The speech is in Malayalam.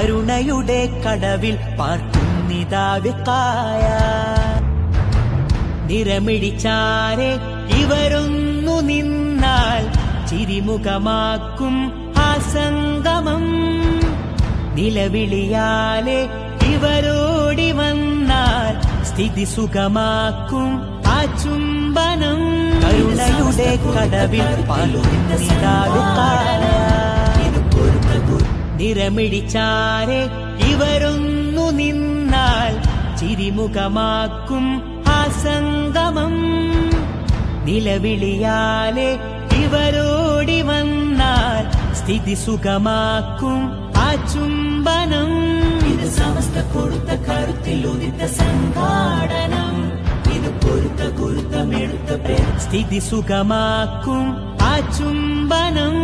കരുണയുടെ കടവിൽ പാർക്കുന്നിതാവിക്കായ. നിറമിടിച്ചാരെ ഇവരൊന്നു നിന്നാൽ ചിരിമുഖമാക്കും ആ സംഗമം നിലവിളിയാലെ ഇവരോടി വന്നാൽ സ്ഥിതി സുഖമാക്കും ആ ചുംബനം. കരുണയുടെ കടവിൽ പാലുന്നിതാവിക്കായ നിറമിടിച്ചാരെ ഇവരൊന്നു നിന്നാൽ ചിരിമുഖമാക്കും ആ സംഗമം നിലവിളിയാലെ ഇവരോടി വന്നാൽ സ്ഥിതി സുഖമാക്കും ആ ചുംബനം ഇത് സമസ്ത കൊടുത്ത കരുത്തിൽ ഉദിത്ത സംഘാടനം. ഇത് പൊരുത്ത കൊടുത്ത പേർ സ്ഥിതി സുഖമാക്കും ആ ചുംബനം